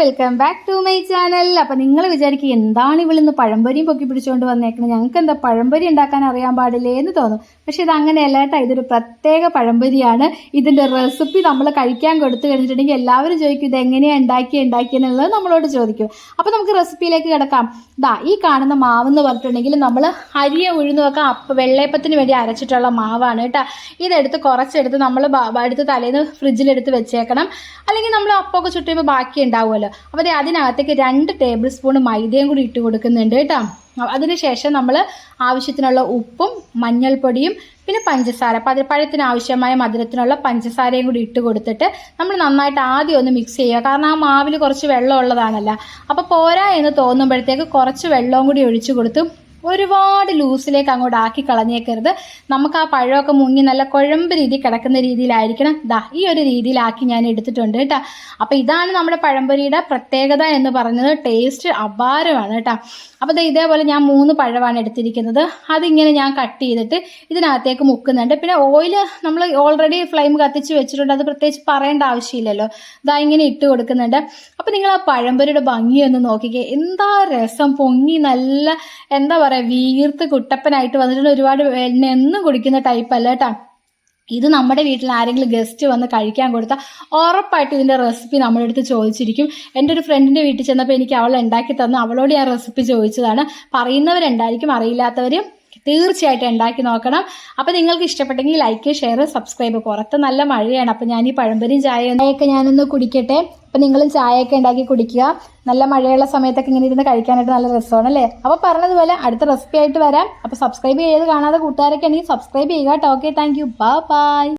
Welcome back to my channel അപ്പോൾ നിങ്ങൾ വിചാരിക്കും എന്താണ് ഇവളിന്ന് പഴംപൊരിയും പൊക്കി പിടിച്ചുകൊണ്ട് വന്നേക്കുന്നത് ഞങ്ങൾക്ക് എന്താ പഴംപൊരി ഉണ്ടാക്കാൻ അറിയാൻ പാടില്ലേ എന്ന് തോന്നും. പക്ഷെ ഇത് അങ്ങനെ കേട്ടോ ഇതൊരു പ്രത്യേക പഴംപൊരിയാണ്. ഇതിന്റെ റെസിപ്പി നമ്മൾ കഴിക്കാൻ കൊടുത്തു കഴിഞ്ഞിട്ടുണ്ടെങ്കിൽ എല്ലാവരും ചോദിക്കും ഇത് എങ്ങനെയാണ് ഉണ്ടാക്കി ഉണ്ടാക്കിയെന്നുള്ളത് നമ്മളോട് ചോദിക്കും. അപ്പോൾ നമുക്ക് റെസിപ്പിയിലേക്ക് കിടക്കാം. ദാ ഈ കാണുന്ന മാവ് എന്ന് പറഞ്ഞിട്ടുണ്ടെങ്കിൽ നമ്മൾ അരിയെ ഉഴുന്നുമൊക്കെ അപ്പ വെള്ളയപ്പത്തിന് വേണ്ടി അരച്ചിട്ടുള്ള മാവാണ് കേട്ടോ. ഇതെടുത്ത് കുറച്ചെടുത്ത് നമ്മൾ എടുത്ത് തലേന്ന് ഫ്രിഡ്ജിലെടുത്ത് വെച്ചേക്കണം. അല്ലെങ്കിൽ നമ്മൾ അപ്പമൊക്കെ ചുട്ടുമ്പോൾ ബാക്കി ഉണ്ടാവുമല്ലോ അപ്പോൾ ദേ അതിനകത്തേക്ക് രണ്ട് ടേബിൾ സ്പൂൺ മൈദയും കൂടി ഇട്ട് കൊടുക്കുന്നുണ്ട് കേട്ടോ. അതിനുശേഷം നമ്മൾ ആവശ്യത്തിനുള്ള ഉപ്പും മഞ്ഞൾപ്പൊടിയും പിന്നെ പഞ്ചസാര പതി പഴത്തിന് ആവശ്യമായ മധുരത്തിനുള്ള പഞ്ചസാരയും കൂടി ഇട്ട് കൊടുത്തിട്ട് നമ്മൾ നന്നായിട്ട് ആദ്യം ഒന്ന് മിക്സ് ചെയ്യുക. കാരണം ആ മാവിൽ കുറച്ച് വെള്ളം ഉള്ളതാണല്ലോ അപ്പോൾ പോരാ എന്ന് തോന്നുമ്പോഴത്തേക്ക് കുറച്ച് വെള്ളവും കൂടി ഒഴിച്ചു കൊടുത്ത് ഒരുപാട് ലൂസിലേക്ക് അങ്ങോട്ട് ആക്കി കളഞ്ഞേക്കരുത്. നമുക്ക് ആ പഴമൊക്കെ മുങ്ങി നല്ല കുഴമ്പ് രീതി കിടക്കുന്ന രീതിയിലായിരിക്കണം. ദാ ഈ ഒരു രീതിയിലാക്കി ഞാൻ എടുത്തിട്ടുണ്ട് കേട്ടോ. അപ്പോൾ ഇതാണ് നമ്മുടെ പഴംപൊരിയുടെ പ്രത്യേകത എന്ന് പറയുന്നത്. ടേസ്റ്റ് അപാരമാണ് കേട്ടോ. അപ്പോൾ ദേ ഇതേപോലെ ഞാൻ മൂന്ന് പഴമാണ് എടുത്തിരിക്കുന്നത്. അതിങ്ങനെ ഞാൻ കട്ട് ചെയ്തിട്ട് ഇതിനകത്തേക്ക് മുക്കുന്നുണ്ട്. പിന്നെ ഓയിൽ നമ്മൾ ഓൾറെഡി ഫ്ലെയിം കത്തിച്ച് വെച്ചിട്ടുണ്ട്. അത് പ്രത്യേകിച്ച് പറയേണ്ട ആവശ്യമില്ലല്ലോ. ഇതാ ഇങ്ങനെ ഇട്ട് കൊടുക്കുന്നുണ്ട്. അപ്പോൾ നിങ്ങൾ ആ പഴംപൊരിയുടെ ഭംഗിയൊന്ന് നോക്കിക്കേ. എന്താ രസം പൊങ്ങി നല്ല എന്താ പറയുക വീർത്ത് കുട്ടപ്പനായിട്ട് വന്നിട്ടുണ്ട്. ഒരുപാട് എണ്ണ എന്നും കുടിക്കുന്ന ടൈപ്പ് അല്ല കേട്ടോ. ഇത് നമ്മുടെ വീട്ടിൽ ആരെങ്കിലും ഗസ്റ്റ് വന്ന് കഴിക്കാൻ കൊടുത്താൽ ഉറപ്പായിട്ട് ഇതിന്റെ റെസിപ്പി നമ്മുടെ അടുത്ത് ചോദിച്ചിരിക്കും. എന്റെ ഒരു ഫ്രണ്ടിന്റെ വീട്ടിൽ ചെന്നപ്പോൾ എനിക്ക് അവൾ ഉണ്ടാക്കി തന്നു. അവളോട് ഞാൻ റെസിപ്പി ചോദിച്ചതാണ്. പറയുന്നവരുണ്ടായിരിക്കും അറിയില്ലാത്തവർ തീർച്ചയായിട്ടും ഉണ്ടാക്കി നോക്കണം. അപ്പോൾ നിങ്ങൾക്ക് ഇഷ്ടപ്പെട്ടെങ്കിൽ ലൈക്ക് ഷെയർ സബ്സ്ക്രൈബ് പുറത്ത് നല്ല മഴയാണ്. അപ്പോൾ ഞാൻ ഈ പഴംപൊരിയും ചായയൊക്കെ ഞാനൊന്ന് കുടിക്കട്ടെ. അപ്പോൾ നിങ്ങളും ചായയൊക്കെ ഉണ്ടാക്കി കുടിക്കുക. നല്ല മഴയുള്ള സമയത്തൊക്കെ ഇങ്ങനെ ഇരുന്ന് കഴിക്കാനായിട്ട് നല്ല രസമാണ് അല്ലേ? അപ്പോൾ പറഞ്ഞതുപോലെ അടുത്ത റെസിപ്പി ആയിട്ട് വരാം. അപ്പോൾ സബ്സ്ക്രൈബ് ചെയ്ത് കാണാതെ കൂട്ടുകാരൊക്കെ ആണെങ്കിൽ സബ്സ്ക്രൈബ് ചെയ്യുക കേട്ടോ. Okay thank you by